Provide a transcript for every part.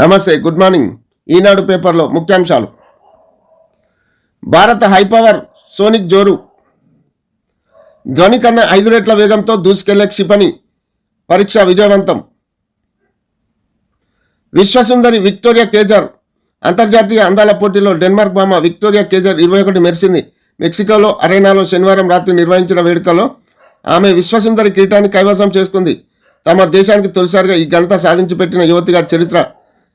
నమస్తే good morning ఈనాడు పేపర్లో ముఖ్యాంశాలు. భారత హైపవర్ సోనిక్ జోరు. ధ్వని కన్నా ఐదు రెట్ల వేగంతో దూసుకెళ్ళే క్షిపణి పరీక్ష విజయవంతం. విశ్వసుందరి విక్టోరియా కేజర్. అంతర్జాతీయ అందాల పోటీలో డెన్మార్క్ బామ విక్టోరియా కేజర్ ఇరవై ఒకటి మెరిసింది. మెక్సికోలో అరేనాలో శనివారం రాత్రి నిర్వహించిన వేడుకలో ఆమె విశ్వసుందరి కిరీటాన్ని కైవసం చేసుకుంది. తమ దేశానికి తొలిసారిగా ఈ ఘనత సాధించి పెట్టిన యువతిగా చరిత్ర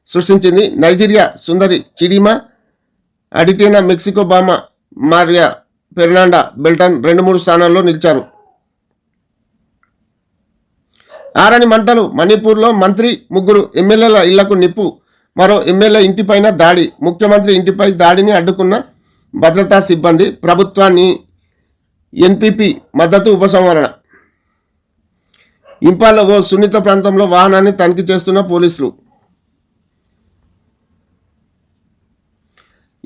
సృష్టించింది నైజీరియా సుందరి చిడిమా అడిటేనా మెక్సికో బామ మారియా ఫెర్నాండా బెల్టన్ రెండు మూడు స్థానాల్లో నిలిచారు. ఆరని మంటలు మణిపూర్లో మంత్రి ముగ్గురు ఎమ్మెల్యేల ఇళ్ళకు నిప్పు మరో ఎమ్మెల్యే ఇంటిపైన దాడి ముఖ్యమంత్రి ఇంటిపై దాడిని అడ్డుకున్న భద్రతా సిబ్బంది ప్రభుత్వాన్ని ఎన్పిపి మద్దతు ఉపసంహరణ. ఇంపాల్లో ఓ సున్నిత ప్రాంతంలో వాహనాన్ని తనిఖీ చేస్తున్న పోలీసులు.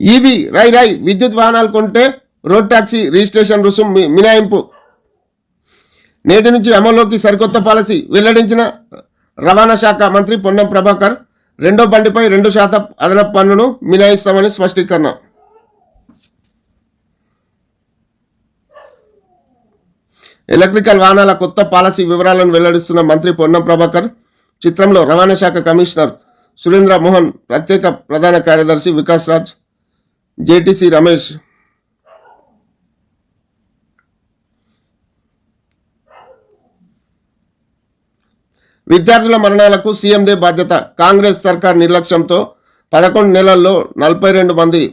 ఈవీ రై రై విద్యుత్ వాహనాలు కొంటే రోడ్ ట్యాక్సీ రిజిస్ట్రేషన్ రుసుం మినాయింపు నేటి నుంచి అమల్లోకి సరికొత్త పాలసీ వెల్లడించిన రవాణా శాఖ మంత్రి పొన్నం ప్రభాకర్ రెండో బండిపై రెండు శాతం అదనపు పన్నును మినాయిస్తామని స్పష్టీకరణ. ఎలక్ట్రికల్ వాహనాల కొత్త పాలసీ వివరాలను వెల్లడిస్తున్న మంత్రి పొన్నం ప్రభాకర్ చిత్రంలో రవాణా శాఖ కమిషనర్ సురేంద్ర మోహన్ ప్రత్యేక ప్రధాన కార్యదర్శి వికాస్ రాజ్ జేటీసీ రమేష్. విద్యార్థుల మరణాలకు సీఎందే బాధ్యత. కాంగ్రెస్ సర్కార్ నిర్లక్ష్యంతో పదకొండు నెలల్లో నలభై రెండు మంది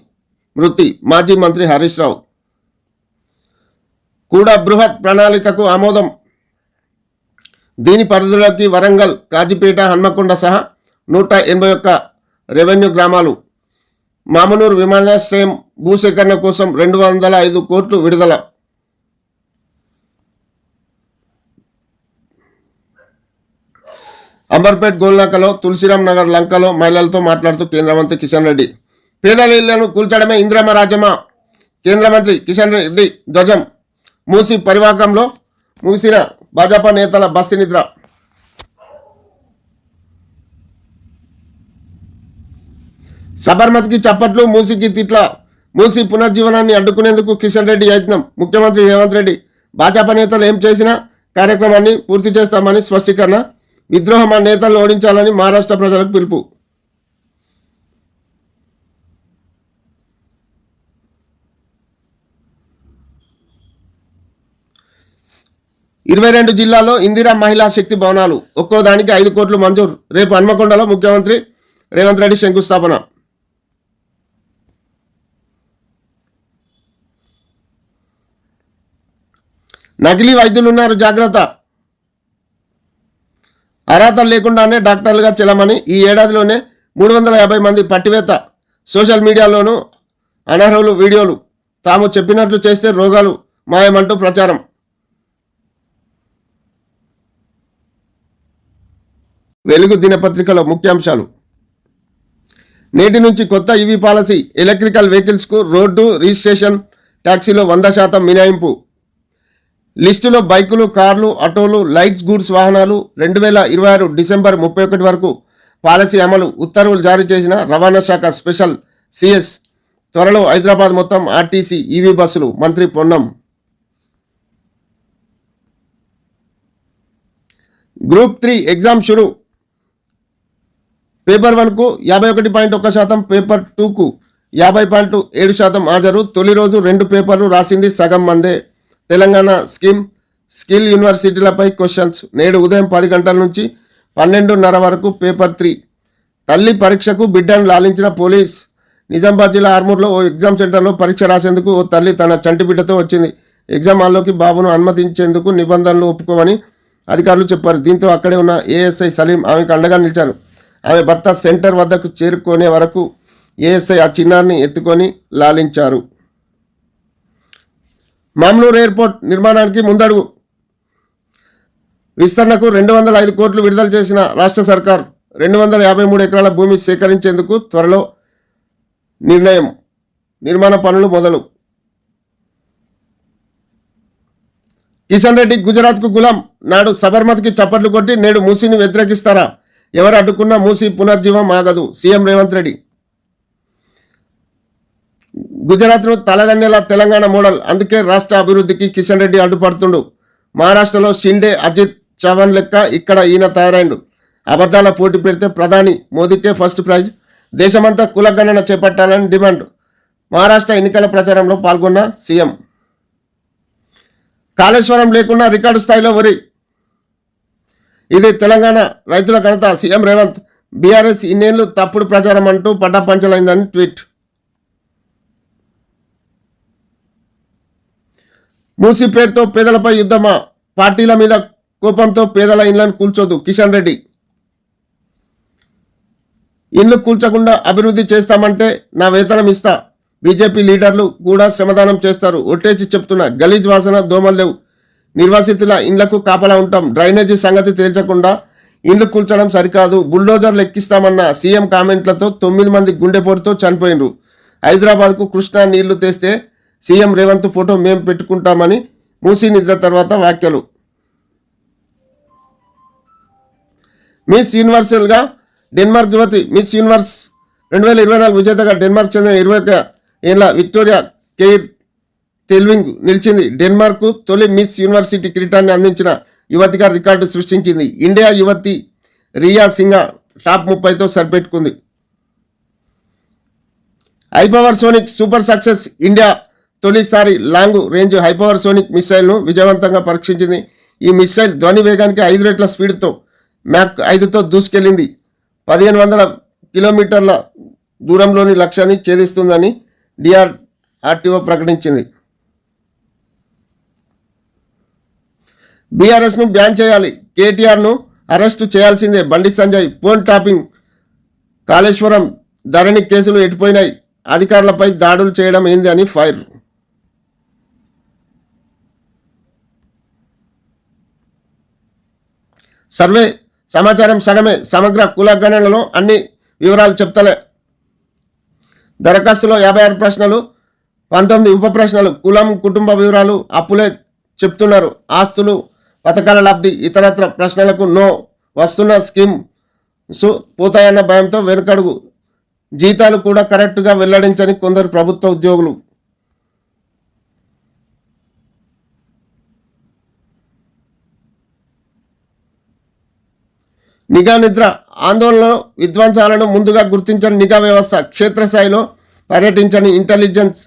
మృతి. మాజీ మంత్రి హరీష్ రావు. కూడా బృహత్ ప్రణాళికకు ఆమోదం. దీని పరిధిలోకి వరంగల్ కాజీపేట హన్మకొండ సహా నూట ఎనభై ఒక్క రెవెన్యూ గ్రామాలు మామనూరు విమానాశ్రయం భూసేకరణ కోసం రెండు వందల ఐదు కోట్లు విడుదల. అంబర్పేట్ గోల్నాకలో తులసిరామ్ నగర్ లంకలో మహిళలతో మాట్లాడుతూ కేంద్ర మంత్రి కిషన్ రెడ్డి. పేదల ఇళ్ళను కూల్చడమే ఇంద్రమ రాజమా కేంద్ర మంత్రి కిషన్ రెడ్డి ధ్వజం. మూసి పరివాకంలో ముగిసిన భాజపా నేతల బస్సు నిద్ర. సబర్మతికి చప్పట్లు మూసికి తిట్ల మూసి పునర్జీవనాన్ని అడ్డుకునేందుకు కిషన్ రెడ్డి యత్నం. ముఖ్యమంత్రి రేవంత్ రెడ్డి భాజపా నేతలు ఏం చేసినా కార్యక్రమాన్ని పూర్తి చేస్తామని స్పష్టీకరణ విద్రోహం ఆ నేతలను ఓడించాలని మహారాష్ట్ర ప్రజలకు పిలుపు. ఇరవై రెండు జిల్లాలో ఇందిరా మహిళా శక్తి భవనాలు. ఒక్కో దానికి ఐదు కోట్లు మంజూరు. రేపు హన్మకొండలో ముఖ్యమంత్రి రేవంత్ రెడ్డి శంకుస్థాపన. నకిలీ వైద్యులు ఉన్నారు జాగ్రత్త. అర్హత లేకుండానే డాక్టర్లుగా చెల్లమని ఈ ఏడాదిలోనే మూడు వందల యాభై మంది పట్టివేత. సోషల్ మీడియాలోనూ అనర్హులు వీడియోలు తాము చెప్పినట్లు చేస్తే రోగాలు మాయమంటూ ప్రచారం. వెలుగు దినపత్రికలో ముఖ్యాంశాలు. నేటి నుంచి కొత్త ఈవీ పాలసీ ఎలక్ట్రికల్ వెహికల్స్కు రోడ్డు రిజిస్ట్రేషన్ ట్యాక్సీలో వంద శాతం మినహాయింపు. లిస్టులో బైకులు కార్లు ఆటోలు లైట్స్ గూడ్స్ వాహనాలు రెండు వేల ఇరవై ఆరు డిసెంబర్ ముప్పై ఒకటి వరకు పాలసీ అమలు ఉత్తర్వులు జారీ చేసిన రవాణా శాఖ స్పెషల్ సిఎస్ త్వరలో హైదరాబాద్ మొత్తం ఆర్టీసీ ఈవీ బస్సులు మంత్రి పొన్నం. గ్రూప్ త్రీ ఎగ్జామ్ షురు. పేపర్ వన్కు యాభై ఒకటి పాయింట్ ఒక్క శాతం పేపర్ టూకు యాభై పాయింట్ ఏడు శాతం హాజరు. తొలి రోజు రెండు పేపర్లు రాసింది సగం మందే. తెలంగాణ స్కీమ్ స్కిల్ యూనివర్సిటీలపై క్వశ్చన్స్. నేడు ఉదయం పది గంటల నుంచి పన్నెండున్నర వరకు పేపర్ త్రీ. తల్లి పరీక్షకు బిడ్డను లాలించిన పోలీస్. నిజామాబాద్ జిల్లా ఆర్మూర్లో ఓ ఎగ్జామ్ సెంటర్లో పరీక్ష రాసేందుకు ఓ తల్లి తన చంటి బిడ్డతో వచ్చింది. ఎగ్జామ్ హాల్లోకి బాబును అనుమతించేందుకు నిబంధనలు ఒప్పుకోమని అధికారులు చెప్పారు. దీంతో అక్కడే ఉన్న ఏఎస్ఐ సలీం ఆమెకు అండగా నిలిచారు. ఆమె భర్త సెంటర్ వద్దకు చేరుకునే వరకు ఏఎస్ఐ ఆ చిన్నారిని ఎత్తుకొని లాలించారు. మామ్లూరు ఎయిర్పోర్ట్ నిర్మాణానికి ముందడుగు. విస్తరణకు రెండు వందల ఐదు కోట్లు విడుదల చేసిన రాష్ట్ర సర్కార్ రెండు వందల యాభై మూడు ఎకరాల భూమి సేకరించేందుకు త్వరలో నిర్ణయం. నిర్మాణ పనులు మొదలు. కిషన్ రెడ్డి గుజరాత్కు గులాం నాడు సబర్మతికి చప్పట్లు కొట్టి నేడు మూసీని వ్యతిరేకిస్తారా? ఎవరు అడ్డుకున్నా మూసీ పునర్జీవం ఆగదు. సీఎం రేవంత్ రెడ్డి గుజరాత్ను తలదండేలా తెలంగాణ మోడల్. అందుకే రాష్ట్ర అభివృద్ధికి కిషన్ రెడ్డి అడ్డుపడుతుండు. మహారాష్ట్రలో షిండే అజిత్ చవన్ లెక్క ఇక్కడ ఈయన తయారైండు. అబద్ధాల పోటీ పెడితే ప్రధాని మోదీకే ఫస్ట్ ప్రైజ్. దేశమంతా కులగణన చేపట్టాలని డిమాండ్. మహారాష్ట్ర ఎన్నికల ప్రచారంలో పాల్గొన్న సీఎం. కాళేశ్వరం లేకుండా రికార్డు స్థాయిలో వరి ఇది తెలంగాణ రైతుల ఘనత. సీఎం రేవంత్ బీఆర్ఎస్ ఇన్నేళ్ళు తప్పుడు ప్రచారం అంటూ పడ్డపంచలైందని ట్వీట్. మూసి పేరుతో పేదలపై యుద్ధమా? పార్టీల మీద కోపంతో పేదల ఇండ్లను కూల్చోదు కిషన్ రెడ్డి. ఇండ్లు కూల్చకుండా అభివృద్ధి చేస్తామంటే నా వేతనం ఇస్తా. బీజేపీ లీడర్లు కూడా శ్రమదానం చేస్తారు ఒట్టేసి చెప్తున్నా. గలీజ్ వాసన దోమలు లేవు. నిర్వాసితుల ఇండ్లకు కాపలా ఉంటాం. డ్రైనేజీ సంగతి తేల్చకుండా ఇండ్లు కూల్చడం సరికాదు. బుల్డోజర్లు ఎక్కిస్తామన్న సీఎం కామెంట్లతో తొమ్మిది మంది గుండెపోటుతో చనిపోయినరు హైదరాబాద్కు కృష్ణా నీళ్ళు తెస్తే సీఎం రేవంత్ ఫోటో మేం పెట్టుకుంటామని మూసీ నిద్ర తర్వాత వ్యాఖ్యలు. మిస్ యూనివర్సల్గా డెన్మార్క్ యువతి మిస్ యూనివర్స్ రెండు వేల ఇరవై నాలుగు విజేతగా డెన్మార్క్ చెందిన ఇరవై ఒక ఏళ్ళ విక్టోరియా కెయిర్ తెల్వింగ్ నిలిచింది. డెన్మార్క్ తొలి మిస్ యూనివర్సిటీ కిరీటాన్ని అందించిన యువతిగా రికార్డు సృష్టించింది. ఇండియా యువతి రియా సింగా టాప్ ముప్పైతో సరిపెట్టుకుంది. Hypersonic super success India తొలిసారి లాంగ్ రేంజ్ హైపవర్సోనిక్ మిస్సైల్ను మిసైల్ను విజయవంతంగా పరీక్షించింది. ఈ మిసైల్ ధ్వని వేగానికి ఐదు రెట్ల స్పీడ్తో మ్యాక్ ఐదుతో దూసుకెళ్ళింది పదిహేను వందల కిలోమీటర్ల దూరంలోని లక్ష్యాన్ని ఛేదిస్తుందని డిఆర్ ఆర్టీఓ ప్రకటించింది. బీఆర్ఎస్ను బ్యాన్ చేయాలి. కేటీఆర్ను అరెస్టు చేయాల్సిందే. బండి సంజయ్ ఫోన్ టాపింగ్ కాళేశ్వరం ధరణి కేసులు ఎటుపోయినాయి? అధికారులపై దాడులు చేయడం ఏంది అని ఫైర్ సర్వే సమాచారం సగమే సమగ్ర కులగణనలో అన్ని వివరాలు చెప్తలే. దరఖాస్తులో యాభై ఆరు ప్రశ్నలు పంతొమ్మిది ఉప ప్రశ్నలు కులం కుటుంబ వివరాలు అప్పులే చెప్తున్నారు. ఆస్తులు పథకాల లబ్ధి ఇతరత్ర ప్రశ్నలకు నో వస్తున్న స్కీమ్స్ పోతాయన్న భయంతో వెనుకడుగు. జీతాలు కూడా కరెక్ట్గా వెల్లడించని కొందరు ప్రభుత్వ ఉద్యోగులు. నిఘా నిద్ర ఆందోళన విధ్వంసాలను ముందుగా గుర్తించని నిఘా వ్యవస్థ క్షేత్రస్థాయిలో పర్యటించని ఇంటెలిజెన్స్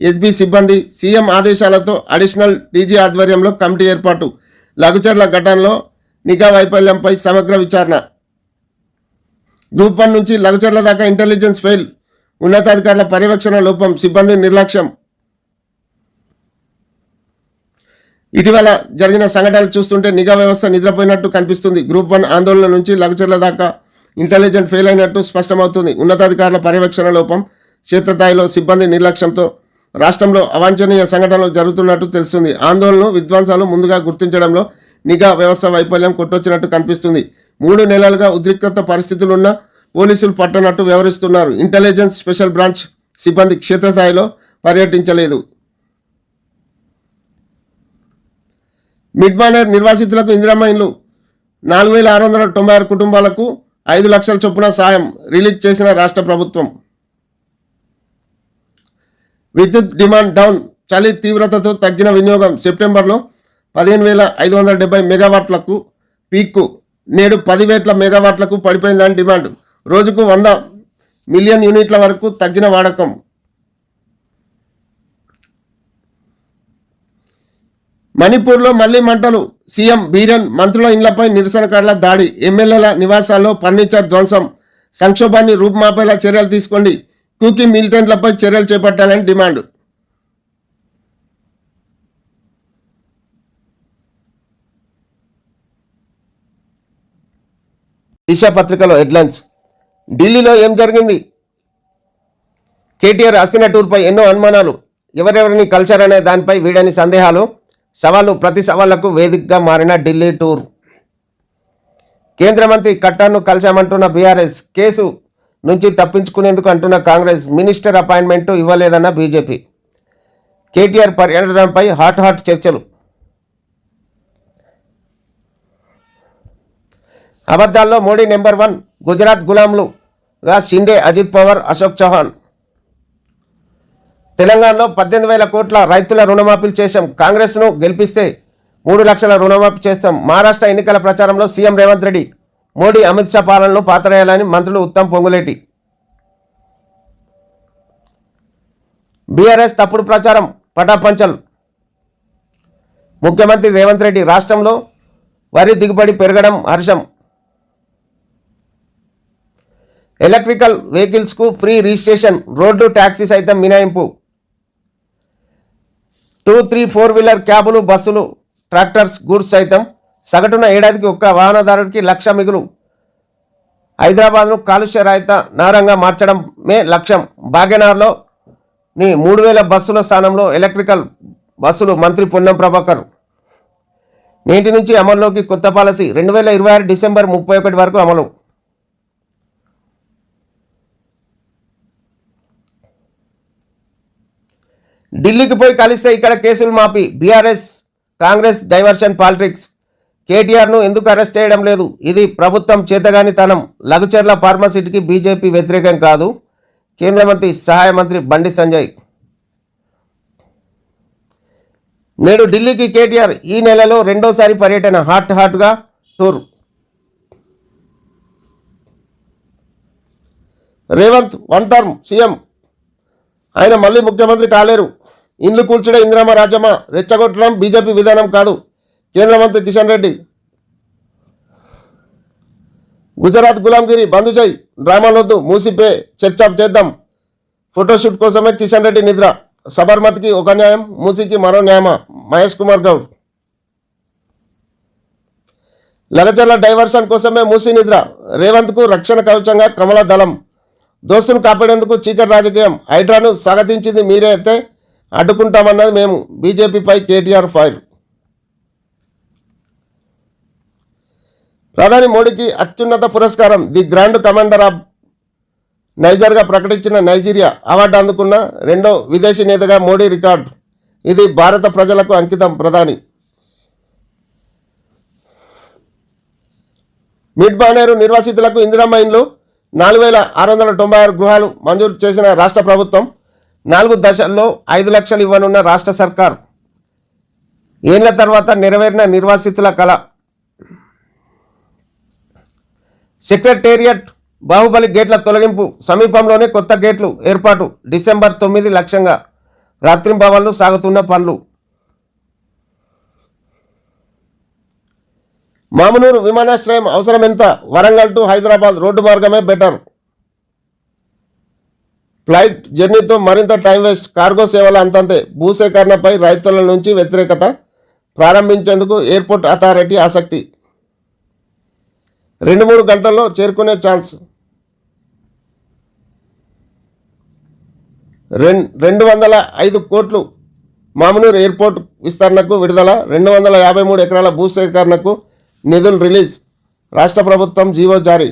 ఎస్బీ సిబ్బంది సీఎం ఆదేశాలతో అడిషనల్ డీజీ ఆధ్వర్యంలో కమిటీ ఏర్పాటు. లఘుచర్ల ఘటనలో నిఘా వైఫల్యంపై సమగ్ర విచారణ. గ్రూప్ వన్ నుంచి లఘుచర్ల దాకా ఇంటెలిజెన్స్ ఫెయిల్. ఉన్నతాధికారుల పర్యవేక్షణ లోపం సిబ్బంది నిర్లక్ష్యం ఇటీవల జరిగిన సంఘటనలు చూస్తుంటే నిఘా వ్యవస్థ నిద్రపోయినట్టు కనిపిస్తుంది. గ్రూప్ వన్ ఆందోళన నుంచి లఘుచర్ల దాకా ఇంటెలిజెంట్ ఫెయిల్ అయినట్టు స్పష్టమవుతుంది. ఉన్నతాధికారుల పర్యవేక్షణ లోపం క్షేత్రస్థాయిలో సిబ్బంది నిర్లక్ష్యంతో రాష్ట్రంలో అవాంఛనీయ సంఘటనలు జరుగుతున్నట్టు తెలుస్తుంది. ఆందోళనలు విధ్వంసాలు ముందుగా గుర్తించడంలో నిఘా వ్యవస్థ వైఫల్యం కొట్టొచ్చినట్టు కనిపిస్తుంది. మూడు నెలలుగా ఉద్రిక్తత పరిస్థితులున్న పోలీసులు పట్టనట్టు వ్యవహరిస్తున్నారు ఇంటెలిజెన్స్ స్పెషల్ బ్రాంచ్ సిబ్బంది క్షేత్రస్థాయిలో పర్యటించలేదు. మిడ్ మానేర్ నిర్వాసితులకు ఇందిరమ్మ ఇండ్లు. నాలుగు వేల ఆరు వందల తొంభై ఆరు కుటుంబాలకు ఐదు లక్షల చొప్పున సాయం రిలీజ్ చేసిన రాష్ట్ర ప్రభుత్వం. విద్యుత్ డిమాండ్ డౌన్ చలి తీవ్రతతో తగ్గిన వినియోగం సెప్టెంబర్లో పదిహేను వేల ఐదు వందల డెబ్బై మెగావాట్లకు పీక్కు. నేడు పదివేల మెగావాట్లకు పడిపోయిందని డిమాండ్. రోజుకు వంద మిలియన్ యూనిట్ల వరకు తగ్గిన వాడకం. మణిపూర్లో మళ్ళీ మంటలు. సీఎం బీరన్ మంత్రుల ఇండ్లపై నిరసనకారుల దాడి. ఎమ్మెల్యేల నివాసాల్లో ఫర్నిచర్ ధ్వంసం. సంక్షోభాన్ని రూపుమాపేలా చర్యలు తీసుకోండి. కుకీ మిలిటెంట్లపై చర్యలు చేపట్టాలని డిమాండ్. దిశ పత్రికలో హెడ్లైన్స్. ఢిల్లీలో ఏం జరిగింది? కేటీఆర్ హస్తిన టూర్పై ఎన్నో అనుమానాలు. ఎవరెవరిని కలిశారనే దానిపై వీడని సందేహాలు? సవాలు ప్రతి సవాళ్ళకు వేదికగా మారిన ఢిల్లీ టూర్. కేంద్ర మంత్రి కట్టాను కలిశామంటున్న బీఆర్ఎస్ కేసు నుంచి తప్పించుకునేందుకు అంటున్న కాంగ్రెస్ మినిస్టర్ అపాయింట్మెంట్ ఇవ్వలేదన్న బీజేపీ. కేటీఆర్ పర్యటనపై హాట్ హాట్ చర్చలు. అబద్ధాల్లో మోడీ నెంబర్ వన్ గుజరాత్ గులాంలుగా షిండే అజిత్ పవార్ అశోక్ చౌహాన్. తెలంగాణలో పద్దెనిమిది వేల కోట్ల రైతుల రుణమాఫీలు చేశాం. కాంగ్రెస్ను గెలిపిస్తే మూడు లక్షల రుణమాఫీ చేస్తాం. మహారాష్ట్ర ఎన్నికల ప్రచారంలో సీఎం రేవంత్ రెడ్డి మోడీ అమిత్ షా పాలనను పాతరేయాలని మంత్రులు ఉత్తమ్ పొంగులేటి. బీఆర్ఎస్ తప్పుడు ప్రచారం పటాపంచల్. ముఖ్యమంత్రి రేవంత్ రెడ్డి రాష్ట్రంలో వరి దిగుబడి పెరగడం హర్షం. ఎలక్ట్రికల్ వెహికల్స్కు ఫ్రీ రిజిస్ట్రేషన్ రోడ్డు ట్యాక్సీ సైతం మినహాయింపు. టూ త్రీ ఫోర్ వీలర్ క్యాబులు బస్సులు ట్రాక్టర్స్ గూడ్స్ సైతం సగటున ఏడాదికి ఒక్క వాహనదారుడికి లక్ష మిగులు. హైదరాబాద్ను కాలుష్య రహిత నగరంగా మార్చడమే లక్ష్యం. భాగ్యనగర్లో ని మూడు వేల బస్సుల స్థానంలో ఎలక్ట్రికల్ బస్సులు మంత్రి పొన్నం ప్రభాకర్. నేటి నుంచి అమల్లోకి కొత్త పాలసీ రెండు వేల ఇరవై ఆరు డిసెంబర్ ముప్పై ఒకటి వరకు అమలు. ఢిల్లీకి పోయి కలిస్తే ఇక్కడ కేసులు మాపి. BRS Congress diversion politics. కేటీఆర్ను ఎందుకు అరెస్ట్ చేయడం లేదు? ఇది ప్రభుత్వం చేతగానితనం. లఘుచర్ల ఫార్మసిటీకి బీజేపీ వ్యతిరేకం కాదు. కేంద్ర మంత్రి సహాయ మంత్రి బండి సంజయ్. నేడు ఢిల్లీకి కేటీఆర్ ఈ నెలలో రెండోసారి పర్యటన. హాట్ హాట్గా tour. Revanth one term CM. ఆయన మళ్ళీ ముఖ్యమంత్రి కాలేరు. ఇండ్లు కూల్చడే ఇందిరామ రాజమ్మ రెచ్చగొట్టడం బీజేపీ విధానం కాదు. కేంద్ర మంత్రి కిషన్ రెడ్డి. గుజరాత్ గులాంగిరి బంద్ చేయి. డ్రామాలొద్దు మూసిపే చర్చ చేద్దాం. ఫోటోషూట్ కోసమే కిషన్ రెడ్డి నిద్ర. సబర్మతికి ఒక న్యాయం మూసికి మరో న్యాయమా? మహేష్ కుమార్ గౌడ్. లగచర్ల డైవర్షన్ కోసమే మూసి నిద్ర. రేవంత్కు రక్షణ కవచంగా కమల దళం. దోస్తును కాపాడేందుకు చీకటి రాజకీయం. హైడ్రాను స్వాగతించింది మీరే అయితే అడ్డుకుంటామన్నది మేము బీజేపీపై కేటీఆర్ ఫైర్. ప్రధాని మోడీకి అత్యున్నత పురస్కారం. ది గ్రాండ్ కమాండర్ ఆఫ్ నైజర్గా ప్రకటించిన నైజీరియా అవార్డు అందుకున్న రెండో విదేశీ నేతగా మోడీ రికార్డు. ఇది భారత ప్రజలకు అంకితం ప్రధాని. మిడ్ బానేరు నిర్వాసితులకు ఇందిరామ్మ ఇండ్లు నాలుగు వేల ఆరు వందల తొంభై ఆరు గృహాలు మంజూరు చేసిన రాష్ట్ర ప్రభుత్వం నాలుగు దశల్లో ఐదు లక్షలు ఇవ్వనున్న రాష్ట్ర సర్కార్ ఏళ్ళ తర్వాత నెరవేరిన నిర్వాసితుల కళ. సెక్రటేరియట్ బాహుబలి గేట్ల తొలగింపు సమీపంలోనే కొత్త గేట్లు ఏర్పాటు డిసెంబర్ తొమ్మిది లక్ష్యంగా రాత్రింబవళ్ళు సాగుతున్న పనులు. మామునూరు విమానాశ్రయం అవసరం ఎంత వరంగల్ టు హైదరాబాద్ రోడ్డు మార్గమే బెటర్. ఫ్లైట్ జర్నీతో మరింత టైం వేస్ట్. కార్గో సేవలు అంతంతే. భూసేకరణపై రైతుల నుంచి వ్యతిరేకత ప్రారంభించేందుకు ఎయిర్పోర్ట్ అథారిటీ ఆసక్తి. రెండు మూడు గంటల్లో చేరుకునే ఛాన్స్. రెండు రెండు వందల ఐదు కోట్లు మామనూరు ఎయిర్పోర్ట్ విస్తరణకు విడుదల రెండు వందల యాభై మూడు ఎకరాల భూసేకరణకు నిధులు రిలీజ్. రాష్ట్ర ప్రభుత్వం జీవో జారీ.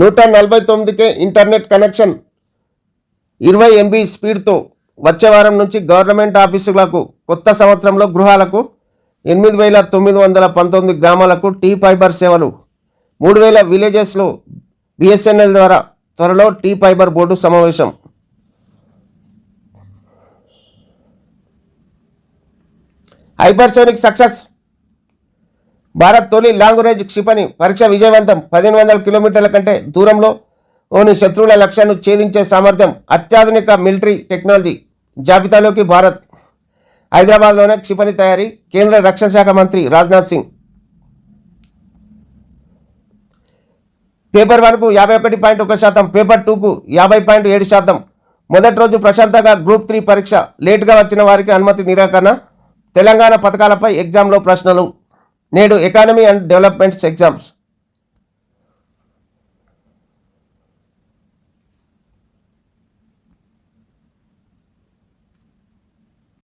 నూట నలభై తొమ్మిదికే ఇంటర్నెట్ కనెక్షన్. ఇరవై ఎంబీ స్పీడ్తో వచ్చే వారం నుంచి గవర్నమెంట్ ఆఫీసులకు కొత్త సంవత్సరంలో గృహాలకు ఎనిమిది వేల తొమ్మిది వందల పంతొమ్మిది గ్రామాలకు టీ ఫైబర్ సేవలు. మూడు వేల విలేజెస్లో బిఎస్ఎన్ఎల్ ద్వారా త్వరలో టీ ఫైబర్ బోర్డు సమావేశం. Hypersonic success. భారత్ తొలి లాంగ్ రేంజ్ క్షిపణి పరీక్ష విజయవంతం పదిహేను వందల కిలోమీటర్ల కంటే దూరంలో. ఓని శత్రువుల లక్ష్యాన్ని ఛేదించే సామర్థ్యం అత్యాధునిక మిలిటరీ టెక్నాలజీ జాబితాలోకి భారత్. హైదరాబాద్లోనే క్షిపణి తయారీ కేంద్ర రక్షణ శాఖ మంత్రి రాజ్నాథ్ సింగ్. పేపర్ వన్కు యాభై ఒకటి పాయింట్ ఒక శాతం పేపర్ టూకు యాభై పాయింట్ ఏడు శాతం. మొదటి రోజు ప్రశాంతంగా గ్రూప్ త్రీ పరీక్ష లేటుగా వచ్చిన వారికి అనుమతి నిరాకరణ. తెలంగాణ పథకాలపై ఎగ్జామ్లో ప్రశ్నలు. నేడు ఎకానమీ అండ్ డెవలప్మెంట్స్ ఎగ్జామ్స్